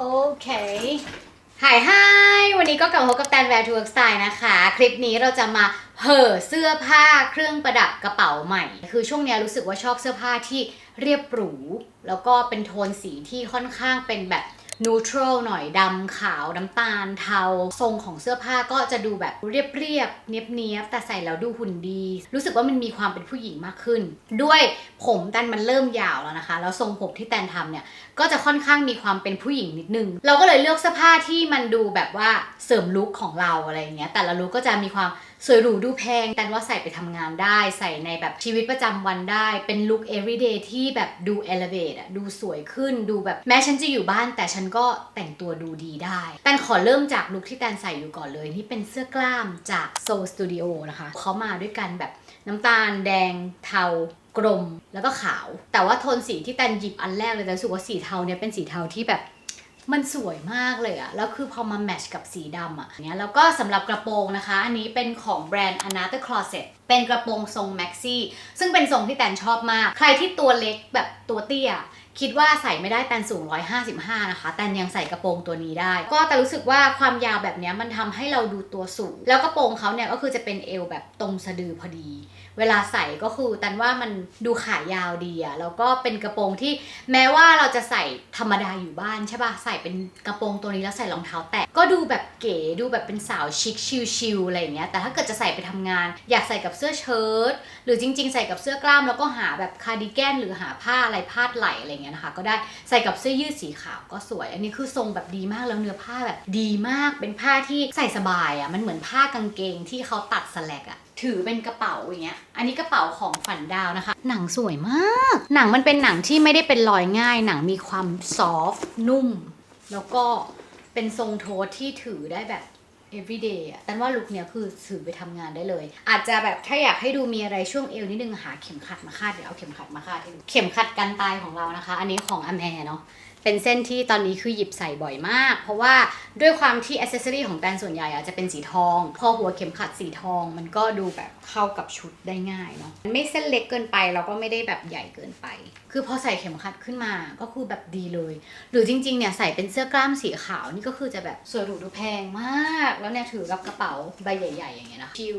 โอเคหายไฮวันนี้ก็กลับมาพบกับแตนแวร์ทูเวิร์สไตล์นะคะ คลิปนี้เราจะมาเห่อเสื้อผ้าเครื่องประดับกระเป๋าใหม่ คือช่วงนี้รู้สึกว่าชอบเสื้อผ้าที่เรียบหรู แล้วก็เป็นโทนสีที่ค่อนข้างเป็นแบบ นูทรัลหน่อยดำขาวน้ำตาลเทา ทรงของเสื้อผ้าก็จะดูแบบเรียบเรียบๆเนียบเนียบๆแต่ใส่แล้วดูหุ่นดี รู้สึกว่ามันมีความเป็นผู้หญิงมากขึ้น ด้วยผมแตนมันเริ่มยาวแล้วนะคะ แล้วทรงผมที่แตนทำเนี่ยก็จะค่อนข้างมีความเป็นผู้หญิงนิดนึง เราก็เลยเลือกเสื้อผ้าที่มันดูแบบว่าเสริมลุคของเราอะไรอย่างเงี้ยแต่ละลุคก็จะมีความ สวยหรูดูแพง แต่ว่าใส่ไปทำงานได้ใส่ในแบบชีวิตประจำวันได้ เป็นลุค everyday ที่แบบดู elevate อะดูสวยขึ้นดูแบบแม้ฉันจะอยู่บ้าน แต่ฉันก็แต่งตัวดูดีได้แตนขอเริ่มจากลุคที่แตนใส่อยู่ก่อนเลย นี่เป็นเสื้อกล้ามจาก Soul Studio นะคะเขามาด้วยกันแบบน้ำตาลแดงเทากลมแล้วก็ขาว แต่ว่าโทนสีที่แตนหยิบอันแรกเลยแต่รู้สึกว่าสีเทาเนี่ยเป็นสีเทาที่แบบ มันสวยมากเลยอะแล้วคือพอมาแมทช์กับสีดำอะเนี้ยแล้วก็สำหรับกระโปรงนะคะ อันนี้เป็นของแบรนด์ Another Closet เป็นกระโปรงทรงแม็กซี่ซึ่งเป็นทรงที่แตนชอบมาก ใครที่ตัวเล็กแบบตัวเตี้ย คิดว่าใส่ไม่ได้แตนสูง 155 นะคะ แตนยังใส่กระโปรงตัวนี้ได้ ก็แต่รู้สึกว่าความยาวแบบนี้มันทำให้เราดูตัวสูง แล้วกระโปรงเขาเนี่ยก็คือจะเป็นเอวแบบตรงสะดือพอดี เวลาใส่ก็คือตันว่ามันดูขายาวดีอะแล้วก็เป็นกระโปรงที่แม้ว่าเราจะใส่ธรรมดาอยู่บ้านใช่ป่ะใส่เป็นกระโปรงตัวนี้แล้วใส่รองเท้าแตะก็ดูแบบเก๋ดูแบบเป็นสาวชิคชิลๆอะไรอย่างเงี้ยแต่ถ้าเกิดจะใส่ไปทำงาน อยากใส่กับเสื้อเชิ้ตหรือจริง ๆ ใส่กับเสื้อกล้ามแล้วก็หาแบบคาร์ดิแกนหรือหาผ้าอะไรพาดไหลอะไรเงี้ยนะคะ ก็ได้ใส่กับเสื้อยืดสีขาวก็สวย อันนี้คือทรงแบบดีมากแล้วเนื้อผ้าแบบดีมากเป็นผ้าที่ใส่สบายอะ่ะมันเหมือนผ้ากางเกงที่เขาตัดสแลกอะ่ะ ถือเป็นกระเป๋าอย่างเงี้ย อันนี้กระเป๋าของฝันดาวนะคะ หนังสวยมาก หนังมันเป็นหนังที่ไม่ได้เป็นรอยง่าย หนังมีความซอฟต์นุ่ม แล้วก็เป็นทรงโทสที่ถือได้แบบ everyday อะแต่ว่าลุคเนี้ยคือถือไปทำงานได้เลย อาจจะแบบถ้าอยากให้ดูมีอะไรช่วงเอวนิดนึงหาเข็มขัดมาคาดเดี๋ยวเอาเข็มขัดมาคาดเข็มขัดกันตายของเรานะคะ อันนี้ของอแมเนาะ เป็นเส้นที่ตอนนี้คือหยิบใส่บ่อยมาก เพราะว่าด้วยความที่อ c เซสซอรีของแตนส่วนใหญ่อะจะเป็นสีทอง พอหัวเข็มขัดสีทอง มันก็ดูแบบเข้ากับชุดได้ง่ายเนาะมันไม่เส้นเล็กเกินไปแล้วก็ไม่ได้แบบใหญ่เกินไป คือพอใส่เข็มขัดขึ้นมาก็คือแบบดีเลย หรือจริงๆเนี่ยใส่เป็นเสื้อกล้ามสีขาวนี่ก็คือจะแบบสวยหรูดูแพงมาก แล้วเนี่ยถือกับกระเป๋าใบใหญ่ ๆ อย่างเงี้ยนะชิล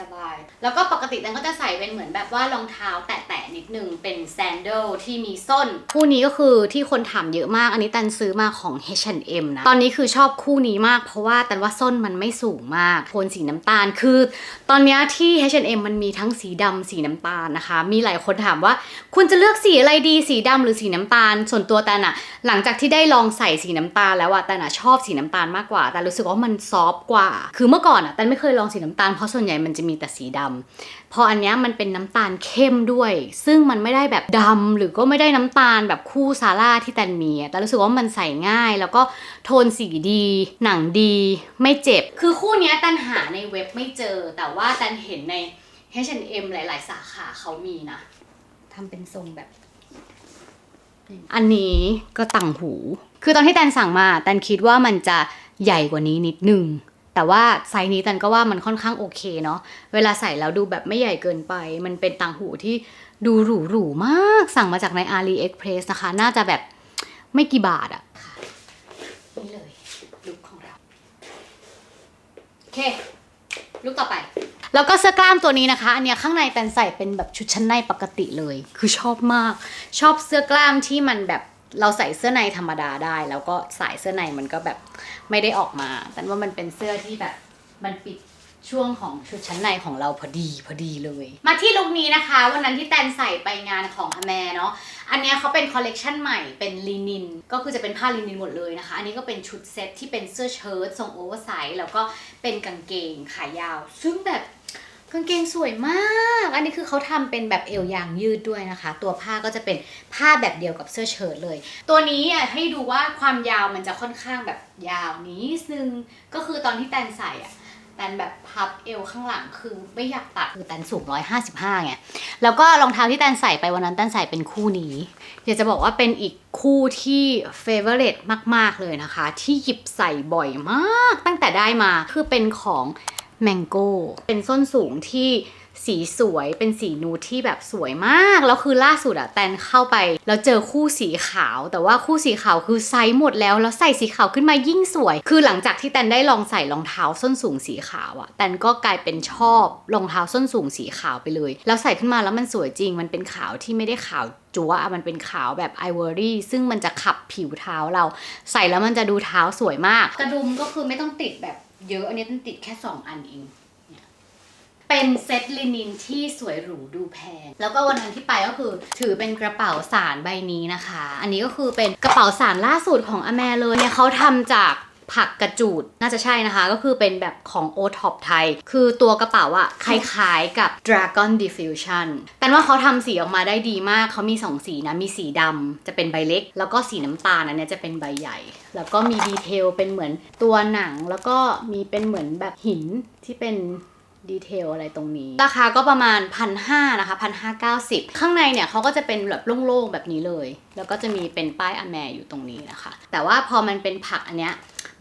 สบายๆแล้วก็ปกติแตนก็จะใส่เป็นเหมือนแบบว่ารองเท้าแตะๆนิดนึงเป็นแซนเดลที่มีส้นคู่นี้ก็คือที่คนถามเยอะมาก อันนี้แตันซื้อมาของ H&M นะ ตอนนี้คือชอบคู่นี้มาก เพราะว่าแตันว่าส้นมันไม่สูงมาก โทนสีน้ำตาล คือ ตอนนี้ที่ H&M มันมีทั้งสีดำสีน้ำตาลนะคะ มีหลายคนถามว่า คุณจะเลือกสีอะไรดี สีดำหรือสีน้ำตาล ส่วนตัวแตนอะหลังจากที่ได้ลองใส่สีน้ำตาลแล้วอะแตนอะชอบสีน้ำตาลมากกว่า แต่รู้สึกว่ามันซอฟต์กว่า คือเมื่อก่อนอะแตนไม่เคยลองสีน้ำตาล เพราะส่วนใหญ่มันจะมีแต่สีดำ พออันเนี้ยมันเป็นน้ำตาลเข้มด้วย ซึ่งมันไม่ได้แบบดำหรือก็ไม่ได้น้ำตาลแบบคู่ซาร่าที่แตนมีอะแต่รู้สึกว่ามันใส่ง่าย แล้วก็โทนสีดี หนังดี ไม่เจ็บ คือคู่เนี้ยแตันหาในเว็บไม่เจอ แต่ว่าแตันเห็นใน H&M หลาย ๆ สาขาเขามีนะทำเป็นทรงแบบ อันนี้ก็ต่างหู คือตอนที่แตนสั่งมาแตนคิดว่ามันจะใหญ่กว่านี้นิดนึง แต่ว่าไซส์นี้แตนก็ว่ามันค่อนข้างโอเคเนาะเวลาใส่แล้วดูแบบไม่ใหญ่เกินไป มันเป็นต่างหูที่ดูหรูหรูๆมากสั่งมาจากใน AliExpress นะคะ น่าจะแบบไม่กี่บาทอะค่ะนี่เลยลุคของเรา โอเคลุคต่อไป แล้วก็เสื้อกล้ามตัวนี้นะคะ อันเนี้ยข้างในแตนใส่เป็นแบบชุดชั้นในปกติเลย คือชอบมาก ชอบเสื้อกล้ามที่มันแบบ เราใส่เสื้อในธรรมดาได้ แล้วก็สายเสื้อในมันก็แบบไม่ได้ออกมา แต่ว่ามันเป็นเสื้อที่แบบมันปิดช่วงของชุดชั้นในของเราพอดีพอดีเลย มาที่ลุคนี้นะคะ วันนั้นที่แตนใส่ไปงานของอแมเนาะอันเนี้ยเขาเป็นคอลเลกชันใหม่เป็นลินิน ก็คือจะเป็นผ้าลินินหมดเลยนะคะ อันนี้ก็เป็นชุดเซ็ตที่เป็นเสื้อเชิ้ตทรงโอเวอร์ไซส์แล้วก็เป็นกางเกงขายาว ซึ่งแบบ กางเกงสวยมาก อันนี้คือเขาทำเป็นแบบเอวยางยืดด้วยนะคะ ตัวผ้าก็จะเป็นผ้าแบบเดียวกับเสื้อเชิ้ตเลย ตัวนี้อะให้ดูว่าความยาวมันจะค่อนข้างแบบยาวนิดนึง ก็คือตอนที่แตนใส่อะแตนแบบพับเอวข้างหลังคือไม่อยากตัดคือแตนสูง155ไง แล้วก็รองเท้าที่แตนใส่ไปวันนั้นแตนใส่เป็นคู่นี้อยากจะบอกว่าเป็นอีกคู่ที่เฟเวอร์เรตมาก ๆเลยนะคะ ที่หยิบใส่บ่อยมากตั้งแต่ได้มาคือเป็นของ Mango เป็นส้นสูงที่สีสวยเป็นสีนูดที่แบบสวยมาก แล้วคือล่าสุดอะแตนเข้าไป แล้วเจอคู่สีขาว แต่ว่าคู่สีขาวคือไซส์หมดแล้ว แล้วใส่สีขาวขึ้นมายิ่งสวย คือหลังจากที่แตนได้ลองใส่รองเท้าส้นสูงสีขาวอะแตนก็กลายเป็นชอบรองเท้าส้นสูงสีขาวไปเลย แล้วใส่ขึ้นมาแล้วมันสวยจริง มันเป็นขาวที่ไม่ได้ขาวจัวอะมันเป็นขาวแบบไอวอรี่ซึ่งมันจะขับผิวเท้าเรา ใส่แล้วมันจะดูเท้าสวยมาก กระดุมก็คือไม่ต้องติดแบบ เยอะอันนี้ต้นติดแค่ 2 อันเอง เป็นเซตลินินที่สวยหรูดูแพง แล้วก็วันนั้นที่ไปก็คือ ถือเป็นกระเป๋าสารใบนี้นะคะ อันนี้ก็คือเป็นกระเป๋าสารล่าสุดของอแมเลยเนี่ยเขาทำจาก ผักกระจูดน่าจะใช่นะคะ ก็คือเป็นแบบของ o t o p ไทย คือตัวกระเป๋าอะคล้ายๆกับ Dragon Diffusion แต่ว่าเขาทำสีออกมาได้ดีมากเขามี 2 สีนะ มีสีดำจะเป็นใบเล็ก แล้วก็สีน้ำตาลอันนี้จะเป็นใบใหญ่ แล้วก็มีดีเทลเป็นเหมือนตัวหนัง แล้วก็มีเป็นเหมือนแบบหินที่เป็นดีเทลอะไรตรงนี้ ราคาก็ประมาณพันห้านะคะพันห้าเก้าสิบข้างในเนี่ยเขาก็จะเป็นแบบโล่งๆแบบนี้เลย แล้วก็จะมีเป็นป้ายอแมอยู่ตรงนี้นะคะ แต่ว่าพอมันเป็นผักอันเนี้ย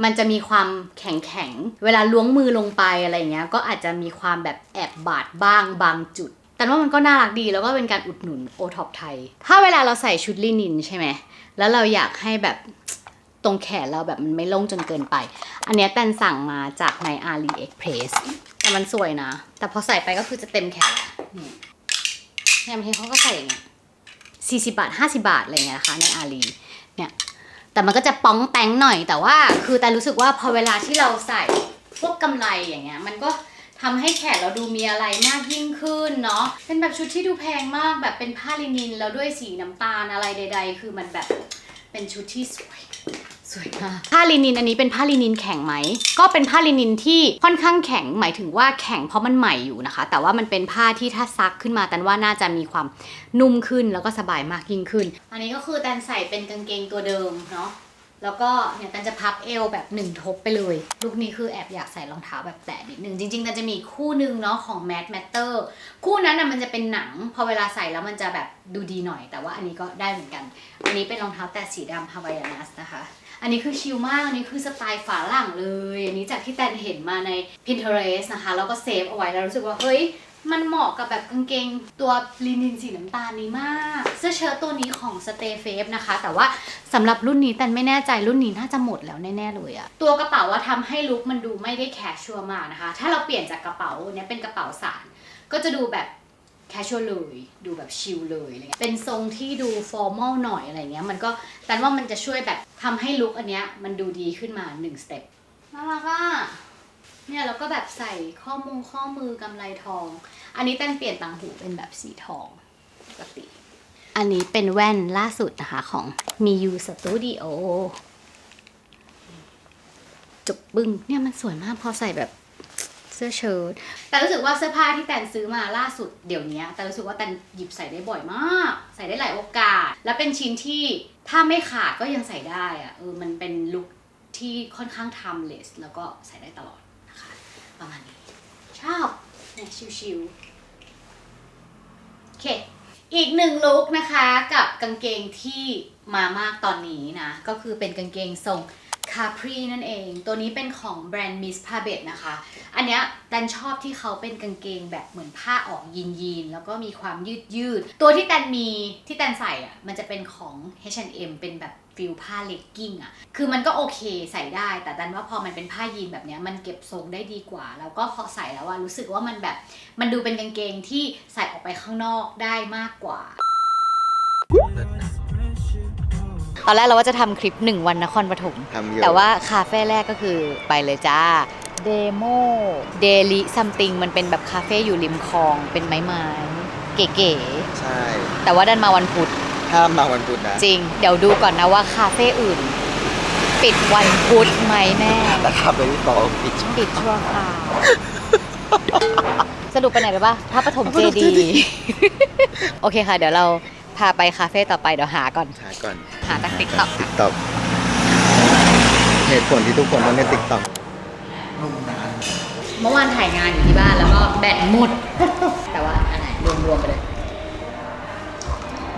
มันจะมีความแข็งแข็งๆเวลาล้วงมือลงไปอะไรเงี้ย ก็อาจจะมีความแบบแอบบาดบ้างบางจุด แต่ว่ามันก็น่ารักดีแล้วก็เป็นการอุดหนุนโอท็อปไทย ถ้าเวลาเราใส่ชุดลินินใช่ไหม แล้วเราอยากให้แบบตรงแขนเราแบบมันไม่โล่งจนเกินไป อันเนี้ยแตนสั่งมาจากใน AliExpress แต่มันสวยนะ แต่พอใส่ไปก็คือจะเต็มแขนนี่เนี่ยบางทีเขาก็ใส่อย่างเงี้ยสี่สิบาทห้าสิบาทอะไรเงี้ยนะคะในอาลีเนี่ย แต่มันก็จะป้องแป้งหน่อยแต่ว่า คือแต่รู้สึกว่าพอเวลาที่เราใส่พวกกำไรอย่างเงี้ยมันก็ทำให้แขนเราดูมีอะไรมากยิ่งขึ้นเนาะเป็นแบบชุดที่ดูแพงมากแบบเป็นผ้าลินินแล้วด้วยสีน้ำตาลอะไรใด ๆ คือมันแบบเป็นชุดที่สวย สวยมากผ้าลินินอันนี้เป็นผ้าลินินแข็งไหม ก็เป็นผ้าลินินที่ค่อนข้างแข็งหมายถึงว่าแข็งเพราะมันใหม่อยู่นะคะ แต่ว่ามันเป็นผ้าที่ถ้าซักขึ้นมาแตันว่าน่าจะมีความนุ่มขึ้นแล้วก็สบายมากยิ่งขึ้น อันนี้ก็คือแตนใส่เป็นกางเกงตัวเดิมเนาะแล้วก็เนี่ยตันจะพับเอวแบบหนึ่งทบไปเลยลูกนี้คือแอบอยากใส่รองเท้าแบบแตะนิดนึง จริงๆตันจะมีคู่หนึ่งเนาะของ Mad Matter คู่นั้นน่ะมันจะเป็นหนัง พอเวลาใส่แล้วมันจะแบบดูดีหน่อย แต่ว่าอันนี้ก็ได้เหมือนกัน อันนี้เป็นรองเท้าแตะสีดำ Havaianas นะคะ อันนี้คือชิลมาก อันนี้คือสไตล์ฝาหลังเลย อันนี้จากที่แตนเห็นมาใน Pinterest นะคะ แล้วก็เซฟเอาไว้แล้วรู้สึกว่าเฮ้ยมันเหมาะกับแบบกางเกงตัวลินินสีน้ำตาลนี้มาก เสื้อเชิ้ตตัวนี้ของ Stay f a v e นะคะ แต่ว่าสำหรับรุ่นนี้แตนไม่แน่ใจรุ่นนี้น่าจะหมดแล้วแน่ๆเลยอะตัวกระเป๋าว่าทำให้ลุคมันดูไม่ได้แคชชัวมากนะคะ ถ้าเราเปลี่ยนจากกระเป๋าเนี้ยเป็นกระเป๋าสารก็จะดูแบบ แคชชวลเลยดูแบบชิลเลยอะไรเงี้ยเป็นทรงที่ดูฟอร์มอลหน่อยอะไรเงี้ยมันก็แตนว่ามันจะช่วยแบบทำให้ลุคอันเนี้ยมันดูดีขึ้นมาหนึ่งสเต็ปน่ารักอะเนี่ยแล้วก็แบบใส่ข้อมือข้อมือกำไรทอง อันนี้แตนเปลี่ยนต่างหูเป็นแบบสีทองปกติ อันนี้เป็นแว่นล่าสุดนะคะของ Miu Studio จุกบึ้งเนี่ยมันสวยมากพอใส่แบบ สื้อเชิ้ตแต่รู้สึกว่าเสื้อผ้าที่แตนซื้อมาล่าสุดเดี๋ยวนี้แต่รู้สึกว่าแตนหยิบใส่ได้บ่อยมาก ใส่ได้หลายโอกาส และเป็นชิ้นที่ถ้าไม่ขาดก็ยังใส่ได้อะเออมันเป็นลุคที่ค่อนข้าง timeless แล้วก็ใส่ได้ตลอดนะคะประมาณนี้ ชอบเนี่ยชิวๆโอเคอีกหนึ่งลุคนะคะกับกางเกงที่มามากตอนนี้นะ ก็คือเป็นกางเกงทรง คา p รีนั่นเอง ตัวนี้เป็นของแบรนด์ Miss p a b e t นะคะ อันเนี้ยแตนชอบที่เขาเป็นกางเกงแบบเหมือนผ้าออกยีนยีนๆแล้วก็มีความยืดยืด ตัวที่แตนมีที่แตนใส่อะมันจะเป็นของ H&M เป็นแบบฟิลผ้าเลกกิ้งอะ คือมันก็โอเคใส่ได้ แต่แตนว่าพอมันเป็นผ้ายีนแบบเนี้ยมันเก็บทรงได้ดีกว่า แล้วก็พอใส่แล้วว่ารู้สึกว่ามันแบบ มันดูเป็นกางเกงที่ใส่ออกไปข้างนอกได้มากกว่า อนแรกเราว่าจะทำคลิป 1 วันนครปฐมทำเยอะแต่ว่าคาเฟ่แรกก็คือไปเลยจ้าเดโมเดลิซัมติงมันเป็นแบบคาเฟ่อยู่ริมคลองเป็นไม้ไม้ๆเก๋ใช่ ๆ แต่ว่าดันมาวันพุธห้ามมาวันพุธนะจริง เดี๋ยวดูก่อนนะว่าคาเฟ่อื่น ปิดวันพุธไหมแม่ แต่ขับไปที่สองปิดปิดชั่วคราว สรุปไปไหนหรือปะพระปฐมเจดีย์ โอเคค่ะ เดี๋ยวเรา พาไปคาเฟ่ต่อไปเดี๋ยวหาก่อน หาก่อนหาจากติ๊กต็อกติ๊กต็อกเหตุผลที่ทุกคนต้องเล่นติ๊กต็อกเมื่อวานถ่ายงานอยู่ที่บ้านแล้วก็แบตหมด แต่ว่าอันไหนรวมๆไปเลย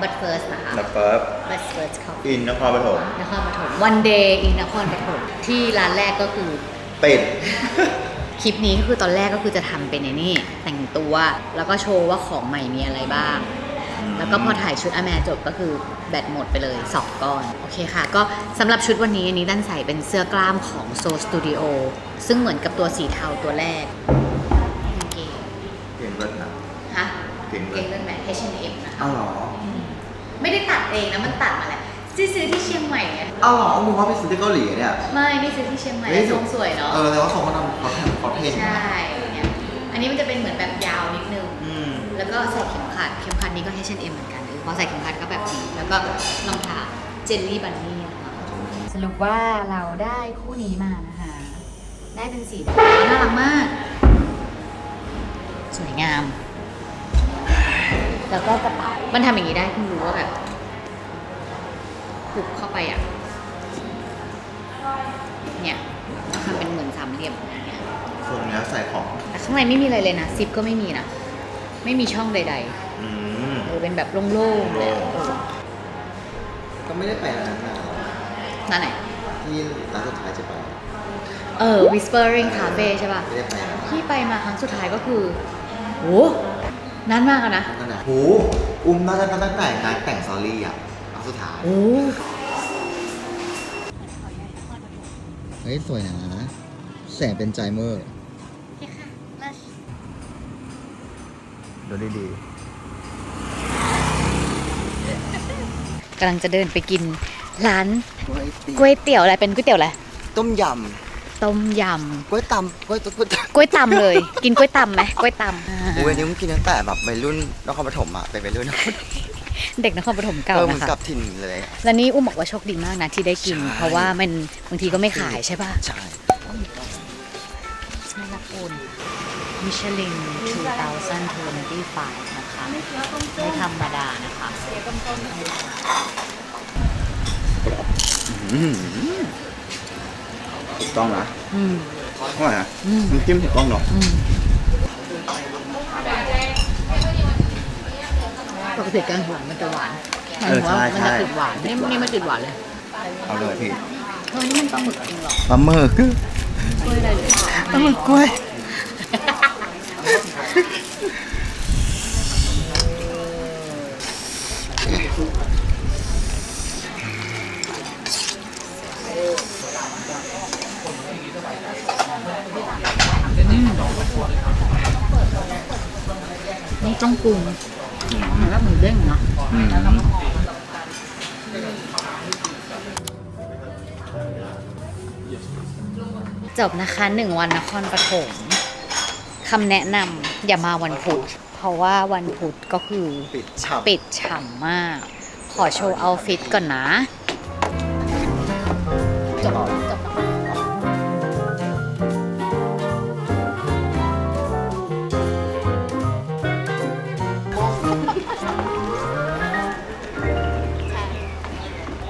but first นะคะ แล้วก็ but first เขาอินนครปฐมนครปฐม one day in นครปฐมที่ร้านแรกก็คือ เป็ด คลิปนี้ก็คือตอนแรกก็คือจะทำเป็นไอ้นี่ แต่งตัว แล้วก็โชว์ว่าของใหม่มีอะไรบ้าง แล้วก็พอถ่ายชุดอแมจบก็คือแบตหมดไปเลย 2 ก้อน โอเคค่ะ ก็สำหรับชุดวันนี้อันนี้ด้านใส่เป็นเสื้อกล้ามของ Soul Studio ซึ่งเหมือนกับตัวสีเทาตัวแรกกางเกงเก่งเลิศนะ ฮะเก่งเลยเกงเลื่อนแบบ H&M นะคะอ้าวเหรอไม่ได้ตัดเองนะ มันตัดมาแหละซื้อซื้อที่เชียงใหม่อะอ้าวเหรอมึงว่าไปซื้อที่เกาหลีเนี่ยไม่นี่ซื้อที่เชียงใหม่เฮ้ยทรงสวยเนาะเออแต่ว่าเขาก็ทำเขาทำเขาเท่ใช่เนี่ยอัน นี้มันจะเป็นเหมือนแบบยาวนิดนึง อืมแล้วก็ใส่เข็มขัด เข็มขัดนี้ก็ H&M เหมือนกันเออพอใส่เข็มขัดก็แบบนี้ แล้วก็รองเท้าเจลลี่บันนี่นะคะสรุปว่าเราได้คู่นี้มานะคะ ได้เป็นสีดำน่ารักมาก สวยงาม แล้วก็กระเป๋ามันทำอย่างนี้ได้เพิ่งรู้ว่าแบบปุกเข้าไปอะ เนี่ยทำเป็นเหมือนสามเหลี่ยมอย่างเงี้ยส่วนเนี้ยใส่ของแต่ ข้างในไม่มีอะไรเลยนะซิปก็ไม่มีนะไม่มีช่องใดอืมๆเออเป็นแบบโล่งๆเลยอะเออก็ไม่ได้ไปร้านนั้นมานั่นไหน ที่ร้านสุดท้ายจะไปเออ Whispering Cafe ใช่ป่ะ ไม่ได้ไปนะที่ไปมาครั้งสุดท้ายก็คือโหนานมากอะนะนั่นน่ะโหอุ้มน่าจะตั้งแต่งานแต่งซอรี่อะร้านสุดท้ายโอ้เฮ้ยสวยนะแสงเป็นใจเมอร์ ดูดีกำลังจะเดินไปกิน ร้านๆก๋วยเตี๋ยวอะไรเป็นก๋วยเตี๋ยวอะไรต้มยต้มยำกล้วยตำกล้วยกล้วยตำก๋วยตำเลย กินก๋วยตำไหมก๋วยตำอ่าำโอ้ยอันนี้มึงกินตั้งแต่แบบวัยรุ่นนครปฐมอะเป็นวัยรุ่นนครปฐมเด็กนครปฐมเก่าเออมึนะงคะกลับถิ่นเลยแล้วนี่อุ้มบอกว่าโชคดีมากนะที่ได้กิน ใช่ เพราะว่ามันบางทีก็ไม่ขายใช่ป่ะใช่น่ารักโอน มิชลิน2025นะคะ ไม่ธรรมดานะคะอืมถูกต้องนะอืมเท่าไหร่นะอืมน้ำจิ้มถูกต้องเนาะอืมปกติแกงหวานมันจะหวานหมายถึงว่ามันจะติดหวานนี่นี่ไม่ติดหวานเลยเอาเลยพี่เออนี่มันปลาหมึกจริงเหรอปลาหมึกกล้วยอะไรหรือเปล่าปลาหมึกกล้วย นี่จ้องปรุงเหมือนกับหมูเด้งเนาะอืมจบนะคะหนึ่งวันนครปฐมคำแนะนำอย่ามาวันพุธ เพราะว่าวันพุธก็คือปิดฉ่ำปิดฉ่ำมาก ขอโชว์เอาฟิตก่อนนะ จบ